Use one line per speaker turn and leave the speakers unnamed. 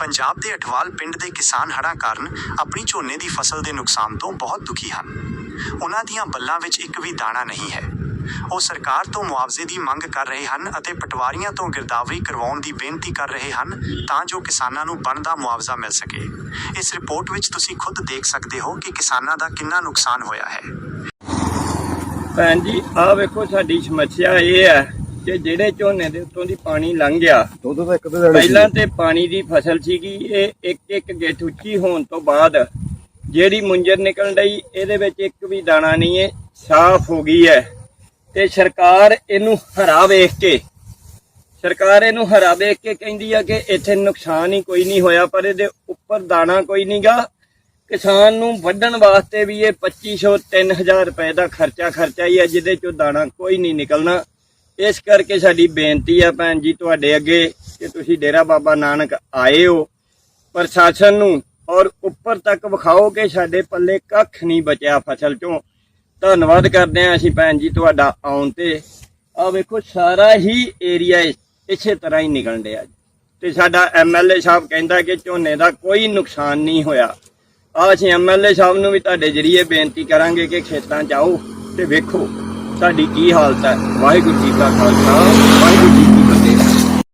ਪੰਜਾਬ ਦੇ ਅਠਵਾਲ ਪਿੰਡ ਦੇ ਕਿਸਾਨ ਹੜ੍ਹਾਂ ਕਾਰਨ ਆਪਣੀ ਝੋਨੇ ਦੀ ਫਸਲ ਦੇ ਨੁਕਸਾਨ ਤੋਂ ਬਹੁਤ ਦੁਖੀ ਹਨ। ਉਹਨਾਂ ਦੀਆਂ ਬੱਲਾਂ ਵਿੱਚ ਇੱਕ ਵੀ ਦਾਣਾ ਨਹੀਂ ਹੈ। ਉਹ ਸਰਕਾਰ ਤੋਂ ਮੁਆਵਜ਼ੇ ਦੀ ਮੰਗ ਕਰ ਰਹੇ ਹਨ ਅਤੇ ਪਟਵਾਰੀਆਂ ਤੋਂ ਗਿਰਦਾਵਰੀ ਕਰਵਾਉਣ ਦੀ ਬੇਨਤੀ ਕਰ ਰਹੇ ਹਨ ਤਾਂ ਜੋ ਕਿਸਾਨਾਂ ਨੂੰ ਬਣਦਾ ਮੁਆਵਜ਼ਾ ਮਿਲ ਸਕੇ। ਇਸ ਰਿਪੋਰਟ ਵਿੱਚ ਤੁਸੀਂ ਖੁਦ ਦੇਖ ਸਕਦੇ ਹੋ ਕਿ ਕਿਸਾਨਾਂ ਦਾ ਕਿੰਨਾ ਨੁਕਸਾਨ ਹੋਇਆ ਹੈ।
ਭੈਣ ਜੀ, ਆਹ ਵੇਖੋ ਸਾਡੀ ਸਮੱਸਿਆ ਇਹ ਹੈ ਕਿ ਜਿਹੜੇ ਝੋਨੇ ਦੇ ਉੱਤੋਂ ਦੀ ਪਾਣੀ ਲੰਘ ਗਿਆ
ਦੁੱਧ ਤਾਂ ਇੱਕ ਦੇ ਦੇਣੇ
ਪਹਿਲਾਂ ਤੇ ਪਾਣੀ ਦੀ ਫਸਲ ਸੀਗੀ ਇਹ ਇੱਕ ਇੱਕ ਗਿੱਠ ਉੱਚੀ ਹੋਣ ਤੋਂ ਬਾਅਦ ਜਿਹੜੀ ਮੁੰਜਰ ਨਿਕਲਣ ਡਈ ਇਹਦੇ ਵਿੱਚ ਇੱਕ ਵੀ ਦਾਣਾ ਨਹੀਂ ਹੈ ਸਾਫ਼ ਹੋ ਗਈ ਹੈ। ਤੇ ਸਰਕਾਰ ਇਹਨੂੰ ਹਰਾ ਵੇਖ ਕੇ ਸਰਕਾਰ ਇਹਨੂੰ ਹਰਾ ਵੇਖ ਕੇ ਕਹਿੰਦੀ ਆ ਕਿ ਇੱਥੇ ਨੁਕਸਾਨ ਹੀ ਕੋਈ ਨਹੀਂ ਹੋਇਆ ਪਰ ਇਹਦੇ ਉੱਪਰ ਦਾਣਾ ਕੋਈ ਨਹੀਂਗਾ ਕਿਸਾਨ ਨੂੰ ਵੱਢਣ ਵਾਸਤੇ ਵੀ ਇਹ 2500 3000 ਰੁਪਏ ਦਾ ਖਰਚਾ ਖਰਚਾ ਹੀ ਹੈ ਜਿਹਦੇ ਚੋਂ ਦਾਣਾ ਕੋਈ ਨਹੀਂ ਨਿਕਲਣਾ। ਇਸ ਕਰਕੇ ਸਾਡੀ ਬੇਨਤੀ ਆ ਭੈਣ ਜੀ ਤੁਹਾਡੇ ਅੱਗੇ ਕਿ ਤੁਸੀਂ ਡੇਰਾ ਬਾਬਾ ਨਾਨਕ ਆਏ ਹੋ, ਪ੍ਰਸ਼ਾਸਨ ਨੂੰ ਔਰ ਉੱਪਰ ਤੱਕ ਵਿਖਾਓ ਕਿ ਸਾਡੇ ਪੱਲੇ ਕੱਖ ਨਹੀਂ ਬਚਿਆ ਫਸਲ ਚੋਂ। ਧੰਨਵਾਦ ਕਰਦੇ ਹਾਂ ਅਸੀਂ ਭੈਣ ਜੀ ਤੁਹਾਡਾ ਆਉਣ ਤੇ। ਆ ਵੇਖੋ, ਸਾਰਾ ਹੀ ਏਰੀਆ ਇਸੇ ਤਰ੍ਹਾਂ ਹੀ ਨਿਕਲਣ ਡਿਆ। ਜੀ। ਤੇ ਸਾਡਾ ਐਮਐਲਏ ਸਾਹਿਬ ਕਹਿੰਦਾ ਕਿ ਝੋਨੇ ਦਾ ਕੋਈ ਨੁਕਸਾਨ ਨਹੀਂ ਹੋਇਆ। ਆ ਅਸੀਂ ਐਮਐਲਏ ਸਾਹਿਬ ਨੂੰ ਵੀ ਤੁਹਾਡੇ ਜਰੀਏ ਬੇਨਤੀ ਕਰਾਂਗੇ ਕਿ ਖੇਤਾਂ 'ਚ ਆਓ ਤੇ ਵੇਖੋ। ਸਾਡੀ ਕੀ ਹਾਲਤ ਹੈ? ਵਾਹਿਗੁਰੂ ਜੀ ਕਾ ਖਾਲਸਾ ਵਾਹਿਗੁਰੂ ਜੀ ਕੀ ਫਤਿਹ।